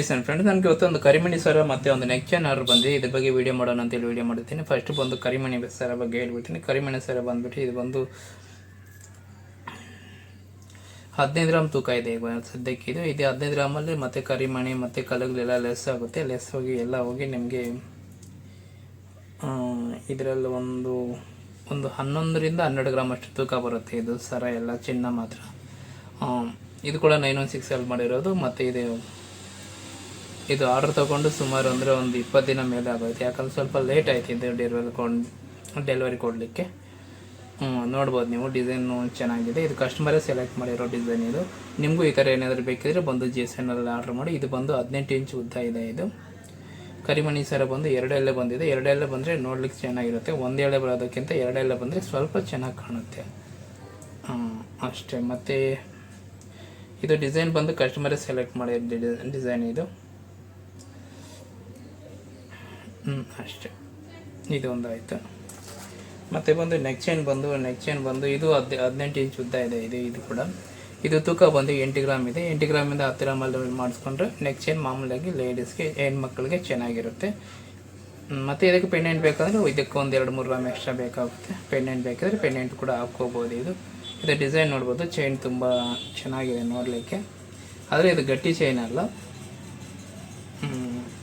Sir friend ನನಗೆ ಇವತ್ತು ಒಂದು ಕರಿಮಣಿ ಸರ ಮತ್ತೆ ಒಂದು ನೆಕ್ ಚೈನ್ ಬಂದು ಇದ್ರ ಬಗ್ಗೆ ವಿಡಿಯೋ ಮಾಡೋಣ ಅಂತೇಳಿ ವಿಡಿಯೋ ಮಾಡ್ತೀನಿ ಫಸ್ಟ್ ಬಂದು ಕರಿಮಣಿ ಸರ ಬಗ್ಗೆ ಹೇಳ್ಬಿಡ್ತೀನಿ. ಕರಿಮಣಿ ಸರ ಬಂದ್ಬಿಟ್ಟು ಇದು ಬಂದು ಹದಿನೈದು ಗ್ರಾಮ್ ತೂಕ ಇದೆ. ಈಗ ಸದ್ಯಕ್ಕೆ ಇದು ಇದು ಹದಿನೈದು ಗ್ರಾಮಲ್ಲಿ ಮತ್ತೆ ಕರಿಮಣಿ ಮತ್ತೆ ಕಲ್ಲುಗಳೆಲ್ಲ ಲೆಸ್ ಆಗುತ್ತೆ. ಲೆಸ್ ಹೋಗಿ ಎಲ್ಲ ಹೋಗಿ ನಿಮಗೆ ಇದರಲ್ಲಿ ಒಂದು ಒಂದು ಹನ್ನೊಂದರಿಂದ ಹನ್ನೆರಡು ಗ್ರಾಮ್ ಅಷ್ಟು ತೂಕ ಬರುತ್ತೆ ಇದು ಸರ ಎಲ್ಲ ಚಿನ್ನ ಮಾತ್ರ. ಇದು ಕೂಡ ನೈನ್ ಒನ್ ಸಿಕ್ಸ್ ಅಲ್ಲಿ ಮಾಡಿರೋದು. ಮತ್ತು ಇದು ಇದು ಆರ್ಡರ್ ತೊಗೊಂಡು ಸುಮಾರು ಅಂದರೆ ಒಂದು ಇಪ್ಪತ್ತು ದಿನ ಮೇಲೆ ಆಗೋಯ್ತು. ಯಾಕಂದ್ರೆ ಸ್ವಲ್ಪ ಲೇಟ್ ಆಯ್ತು ಇದು ಡೆಲಿವರಿ ಕೊಂಡು ಡೆಲಿವರಿ ಕೊಡಲಿಕ್ಕೆ. ನೋಡ್ಬೋದು ನೀವು ಡಿಸೈನು ಚೆನ್ನಾಗಿದೆ. ಇದು ಕಸ್ಟಮರೇ ಸೆಲೆಕ್ಟ್ ಮಾಡಿರೋ ಡಿಸೈನ್ ಇದು. ನಿಮಗೂ ಈ ಥರ ಏನಾದರೂ ಬೇಕಿದ್ರೆ ಬಂದು ಜಿ ಎಸ್ ಎನ್ನಲ್ಲಿ ಆರ್ಡ್ರ್ ಮಾಡಿ. ಇದು ಬಂದು ಹದಿನೆಂಟು ಇಂಚ್ ಉದ್ದ ಇದೆ ಇದು. ಕರಿಮಣಿ ಸರ ಬಂದು ಎರಡೆಲ್ಲೇ ಬಂದಿದೆ. ಎರಡೆಲ್ಲೇ ಬಂದರೆ ನೋಡ್ಲಿಕ್ಕೆ ಚೆನ್ನಾಗಿರುತ್ತೆ. ಒಂದೇಳೆ ಬರೋದಕ್ಕಿಂತ ಎರಡೆಲ್ಲ ಬಂದರೆ ಸ್ವಲ್ಪ ಚೆನ್ನಾಗಿ ಕಾಣುತ್ತೆ. ಅಷ್ಟೇ. ಮತ್ತು ಇದು ಡಿಸೈನ್ ಬಂದು ಕಸ್ಟಮರೇ ಸೆಲೆಕ್ಟ್ ಮಾಡಿರೋ ಡಿಸೈನ್ ಇದು. ಹ್ಞೂ ಅಷ್ಟೆ. ಇದು ಒಂದು ಆಯಿತು ಮತ್ತು ಬಂದು ನೆಕ್ ಚೈನ್ ಬಂದು ನೆಕ್ ಚೈನ್ ಬಂದು ಇದು ಹದ್ ಹದಿನೆಂಟು ಇಂಚ್ ಉದ್ದ ಇದೆ, ಇದು ಇದು ಕೂಡ. ಇದು ತೂಕ ಬಂದು ಎಂಟು ಗ್ರಾಮ್ ಇದೆ. ಎಂಟು ಗ್ರಾಮಿಂದ ಹತ್ತು ಗ್ರಾಮಲ್ಲಿ ಮಾಡಿಸ್ಕೊಂಡ್ರೆ ನೆಕ್ ಚೈನ್ ಮಾಮೂಲಾಗಿ ಲೇಡೀಸ್ಗೆ ಹೆಣ್ಮಕ್ಳಿಗೆ ಚೆನ್ನಾಗಿರುತ್ತೆ. ಮತ್ತು ಇದಕ್ಕೆ ಪೆಂಡೆಂಟ್ ಬೇಕಂದರೆ ಇದಕ್ಕೆ ಒಂದು ಎರಡು ಮೂರು ಗ್ರಾಮ್ ಎಕ್ಸ್ಟ್ರಾ ಬೇಕಾಗುತ್ತೆ. ಪೆಂಡೆಂಟ್ ಬೇಕಿದ್ರೆ ಪೆಂಡೆಂಟ್ ಕೂಡ ಹಾಕ್ಕೋಬೋದು ಇದು. ಇದು ಡಿಸೈನ್ ನೋಡ್ಬೋದು. ಚೈನ್ ತುಂಬ ಚೆನ್ನಾಗಿದೆ ನೋಡಲಿಕ್ಕೆ. ಆದರೆ ಇದು ಗಟ್ಟಿ ಚೈನ್ ಅಲ್ಲ.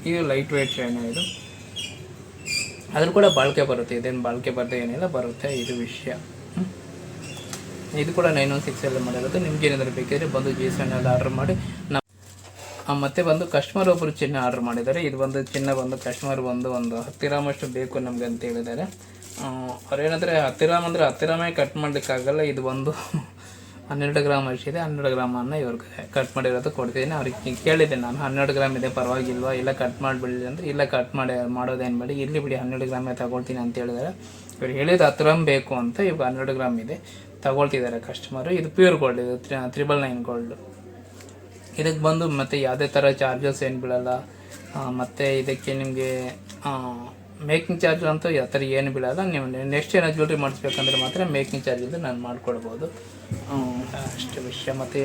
ಇದು ಲೈಟ್ ವೇಟ್ ಚೈನ್ ಇದು. ಅದ್ರ ಕೂಡ ಬಾಳಿಕೆ ಬರುತ್ತೆ ಇದೇನು ಬಾಳಿಕೆ ಬರದೆ ಏನಿಲ್ಲ ಬರುತ್ತೆ ಇದು ವಿಷಯ. ಇದು ಕೂಡ ನೈನ್ ಒನ್ ಸಿಕ್ಸ್ ಎಲ್ಲ ಮಾಡಿರೋದು. ನಿಮ್ಗೆ ಏನಾದರೂ ಬೇಕಿದ್ರೆ ಬಂದು ಜಿ ಎಸ್ ಆರ್ಡರ್ ಮಾಡಿ. ಆ, ಮತ್ತೆ ಬಂದು ಕಸ್ಟಮರ್ ಒಬ್ಬರು ಚಿನ್ನ ಆರ್ಡರ್ ಮಾಡಿದ್ದಾರೆ. ಇದು ಬಂದು ಚಿನ್ನ ಬಂದು ಕಸ್ಟಮರ್ ಬಂದು ಒಂದು ಹತ್ತಿರಾಮಷ್ಟು ಬೇಕು ನಮಗೆ ಅಂತ ಹೇಳಿದ್ದಾರೆ. ಅವ್ರೇನಂದರೆ ಹತ್ತಿರಾಮ್ ಅಂದರೆ ಹತ್ತು ಕಟ್ ಮಾಡಲಿಕ್ಕಾಗಲ್ಲ. ಇದು ಬಂದು ಹನ್ನೆರಡು ಗ್ರಾಮ್ ಅಷ್ಟಿದೆ ಹನ್ನೆರಡು ಗ್ರಾಮನ್ನು ಇವ್ರಿಗೆ ಕಟ್ ಮಾಡಿರೋದು ಕೊಡ್ತಿದ್ದೀನಿ. ಅವ್ರಿಗೆ ಕೇಳಿದೆ ನಾನು ಹನ್ನೆರಡು ಗ್ರಾಮ್ ಇದೆ, ಪರವಾಗಿಲ್ವಾ? ಇಲ್ಲ ಕಟ್ ಮಾಡಿಬಿಡಿ ಅಂದರೆ, ಇಲ್ಲ ಕಟ್ ಮಾಡಿ, ಮಾಡೋದೇನು ಮಾಡಿ ಇಲ್ಲಿ ಬಿಡಿ, ಹನ್ನೆರಡು ಗ್ರಾಮೇ ತಗೊಳ್ತೀನಿ ಅಂತ ಹೇಳಿದಾರೆ. ಇವ್ರು ಹೇಳಿದ ಹತ್ತು ಗ್ರಾಮ್ ಬೇಕು ಅಂತ ಇವಾಗ ಹನ್ನೆರಡು ಗ್ರಾಮ್ ಇದೆ. ತಗೊಳ್ತಿದ್ದಾರೆ ಕಸ್ಟಮರು ಇದು ಪ್ಯೂರ್ ಗೋಲ್ಡ್ ಇದು ತ್ರಿಬಲ್ ನೈನ್ ಗೋಲ್ಡ್ ಇದಕ್ಕೆ ಬಂದು ಮತ್ತೆ ಯಾವುದೇ ಥರ ಚಾರ್ಜಸ್ ಏನು ಬೀಳಲ್ಲ. ಮತ್ತೆ ಇದಕ್ಕೆ ನಿಮಗೆ ಮೇಕಿಂಗ್ ಚಾರ್ಜ್ ಅಂತೂ ಯಾವ ಥರ ಏನು ಬೀಳಲ್ಲ ನೀವು ನೆಕ್ಸ್ಟ್ ಏನೋ ಜ್ಯುವೆಲ್ರಿ ಮಾಡಿಸ್ಬೇಕಂದ್ರೆ ಮಾತ್ರ ಮೇಕಿಂಗ್ ಚಾರ್ಜಿಂದ ನಾನು ಮಾಡಿಕೊಡ್ಬೋದು ಅಷ್ಟು ವಿಷಯ. ಮತ್ತು